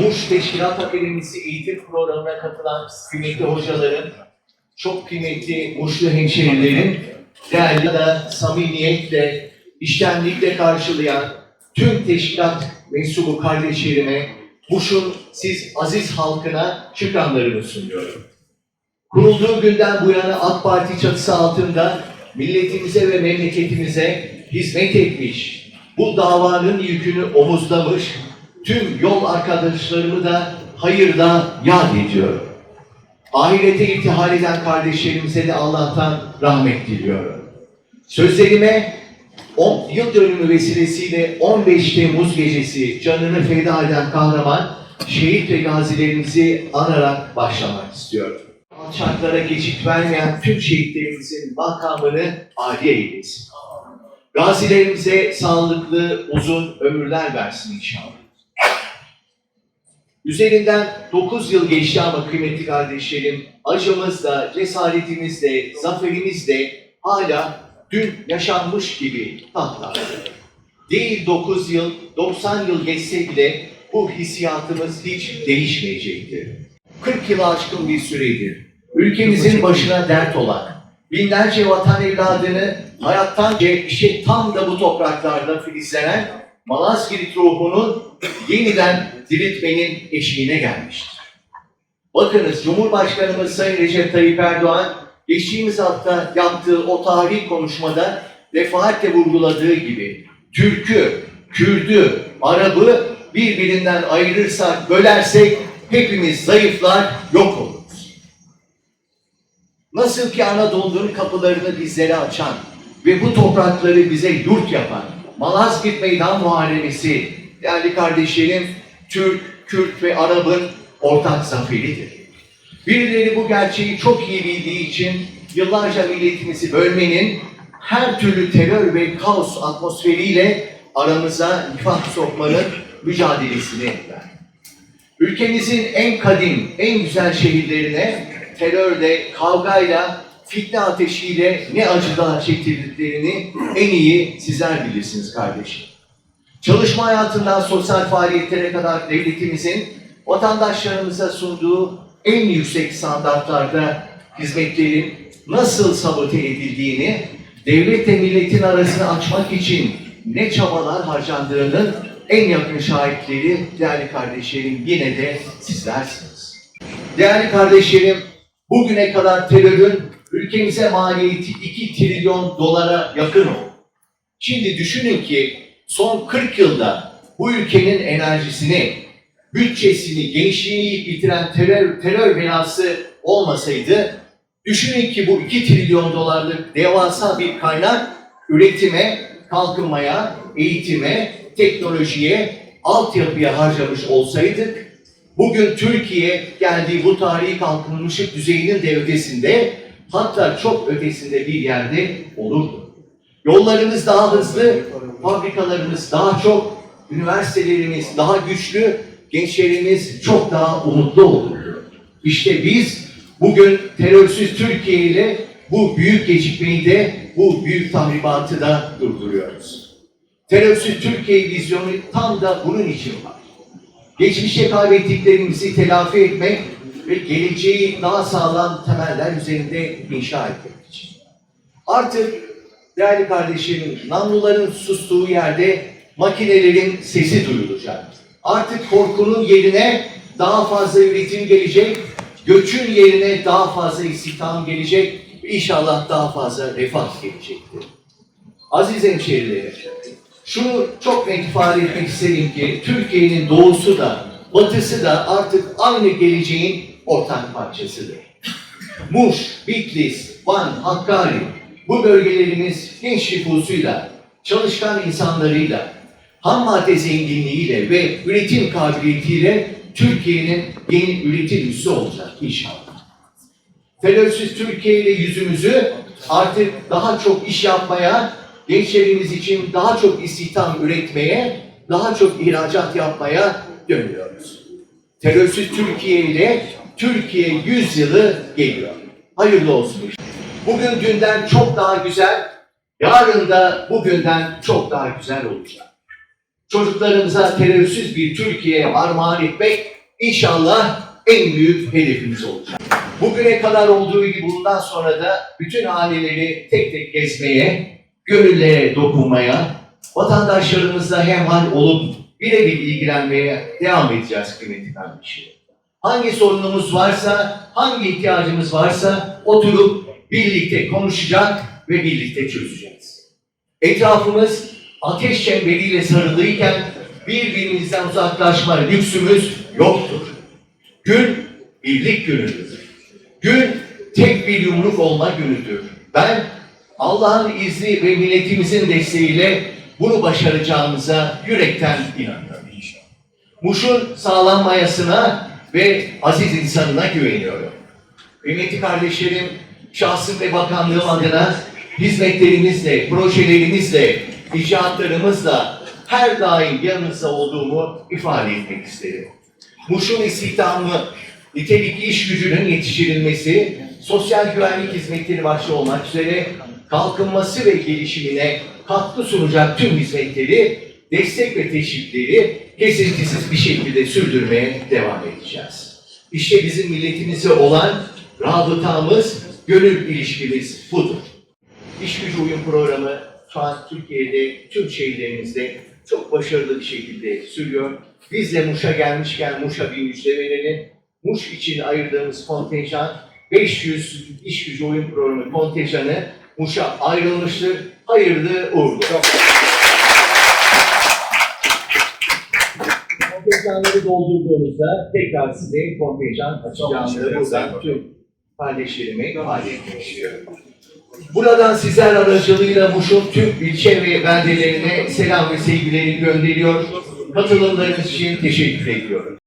Muş Teşkilat Akademisi eğitim programına katılan kıymetli hocaların, çok kıymetli Muşlu hemşehrilerin değerli da samimiyetle, iştenlikle karşılayan tüm teşkilat mensubu kardeşlerime Muş'un siz aziz halkına şükranlarımı sunuyorum. Kurulduğu günden bu yana AK Parti çatısı altında milletimize ve memleketimize hizmet etmiş, bu davanın yükünü omuzlamış tüm yol arkadaşlarımı da hayırda yad ediyorum. Ahirete irtihal eden kardeşlerimize de Allah'tan rahmet diliyorum. Sözlerime 10 yıl dönümü vesilesiyle 15 Temmuz gecesi canını feda eden kahraman şehit ve gazilerimizi anarak başlamak istiyorum. Alçaklara geçit vermeyen tüm şehitlerimizin makamını âli eylesin. Gazilerimize sağlıklı, uzun ömürler versin inşallah. Üzerinden 9 yıl geçti ama kıymetli kardeşlerim, acımızla, cesaretimizle, zaferimizle hala dün yaşanmış gibi tatlar. Değil 9 yıl, 90 yıl geçse bile bu hissiyatımız hiç değişmeyecektir. 40 yılı aşkın bir süredir ülkemizin başına dert olan binlerce vatan evladını hayattan işe tam da bu topraklarda filizlenen Malazgirt ruhunun yeniden diriltmenin eşiğine gelmiştir. Bakınız Cumhurbaşkanımız Sayın Recep Tayyip Erdoğan geçtiğimiz hafta yaptığı o tarih konuşmada defaatle vurguladığı gibi Türk'ü, Kürd'ü, Arap'ı birbirinden ayırırsak, bölersek hepimiz zayıflar, yok oluruz. Nasıl ki Anadolu'nun kapılarını bizlere açan ve bu toprakları bize yurt yapan Malazgirt Meydan Muharebesi değerli kardeşlerim Türk, Kürt ve Arap'ın ortak zaferidir. Birileri bu gerçeği çok iyi bildiği için yıllarca milletimizi bölmenin her türlü terör ve kaos atmosferiyle aramıza nifak sokmanın mücadelesini ettiler. Ülkemizin en kadim, en güzel şehirlerine terörle, kavgayla, fitne ateşiyle ne acılar çektirdiklerini en iyi sizler bilirsiniz kardeşim. Çalışma hayatından sosyal faaliyetlere kadar devletimizin vatandaşlarımıza sunduğu en yüksek standartlarda hizmetlerin nasıl sabote edildiğini, devletle milletin arasını açmak için ne çabalar harcandığının en yakın şahitleri değerli kardeşlerim yine de sizlersiniz. Değerli kardeşlerim, bugüne kadar terörün ülkemize maliyeti 2 trilyon dolara yakın oldu. Şimdi düşünün ki son 40 yılda bu ülkenin enerjisini, bütçesini, gençliğini bitiren terör, terör belası olmasaydı, düşünün ki bu 2 trilyon dolarlık devasa bir kaynak üretime, kalkınmaya, eğitime, teknolojiye, altyapıya harcamış olsaydık, bugün Türkiye geldiği bu tarihi kalkınmışlık düzeyinin de ötesinde, hatta çok ötesinde bir yerde olurdu. Yollarımız daha hızlı, fabrikalarımız daha çok, üniversitelerimiz daha güçlü, gençlerimiz çok daha umutlu olurdu. İşte biz bugün terörsüz Türkiye ile bu büyük gecikmeyi de, bu büyük tahribatı da durduruyoruz. Terörsüz Türkiye vizyonu tam da bunun için var. Geçmişe kaybettiklerimizi telafi etmek ve geleceği daha sağlam temeller üzerinde inşa etmek için. Artık değerli kardeşlerim, namluların sustuğu yerde makinelerin sesi duyulacak. Artık korkunun yerine daha fazla üretim gelecek, göçün yerine daha fazla istihdam gelecek inşallah daha fazla refah gelecektir. Aziz hemşehrilerim, şunu çok net ifade etmek isterim ki Türkiye'nin doğusu da batısı da artık aynı geleceğin ortak parçasıdır. Muş, Bitlis, Van, Hakkari bu bölgelerimiz genç nüfusuyla, çalışkan insanlarıyla, ham madde zenginliğiyle ve üretim kabiliyetiyle Türkiye'nin yeni üretim üssü olacak inşallah. Terörsüz Türkiye ile yüzümüzü artık daha çok iş yapmaya, gençlerimiz için daha çok istihdam üretmeye, daha çok ihracat yapmaya dönüyoruz. Terörsüz Türkiye ile Türkiye 100 yılı geliyor. Hayırlı olsun. Bugün dünden çok daha güzel, yarın da bugünden çok daha güzel olacak. çocuklarımıza terörsüz bir Türkiye armağan etmek inşallah en büyük hedefimiz olacak. Bugüne kadar olduğu gibi bundan sonra da bütün haneleri tek tek gezmeye, gönüllere dokunmaya, vatandaşlarımızla hemhal olup birebir ilgilenmeye devam edeceğiz kıymetli kardeşlerim. Hangi sorunumuz varsa, hangi ihtiyacımız varsa oturup birlikte konuşacak ve birlikte çözeceğiz. Etrafımız ateş çemberiyle sarılıyken birbirimizden uzaklaşma lüksümüz yoktur. Gün birlik günüdür. Gün tek bir yumruk olma günüdür. Ben Allah'ın izni ve milletimizin desteğiyle bunu başaracağımıza yürekten inanıyorum. Muş'un sağlam mayasına ve aziz insanına güveniyorum. Kıymetli kardeşlerim, şahsım ve bakanlığım adına hizmetlerimizle, projelerimizle, icraatlarımızla her daim yanınızda olduğumu ifade etmek isterim. Muş'un istihdamı, nitelikli iş gücünün yetiştirilmesi, sosyal güvenlik hizmetleri başta olmak üzere kalkınması ve gelişimine katkı sunacak tüm hizmetleri, destek ve teşvikleri kesintisiz bir şekilde sürdürmeye devam edeceğiz. İşte bizim milletimize olan rabıtamız, gönül ilişkimiz budur. İş gücü uyum programı şu an Türkiye'de tüm şehirlerimizde çok başarılı bir şekilde sürüyor. Biz de Muş'a gelmişken Muş'a bir müjde verelim. Muş için ayırdığımız kontenjan 500 iş gücü oyun programı kontenjanı Muş'a ayrılmıştır. Hayırlı uğurlu. Kontenjanları doldurduğunuzda tekrar size kontenjan açacağımı buradan tüm etmek istiyorum. Buradan sizler aracılığıyla Muş'un tüm ilçe ve beldelerine selam ve sevgileri gönderiyor. Katılımlarınız için teşekkür ediyorum.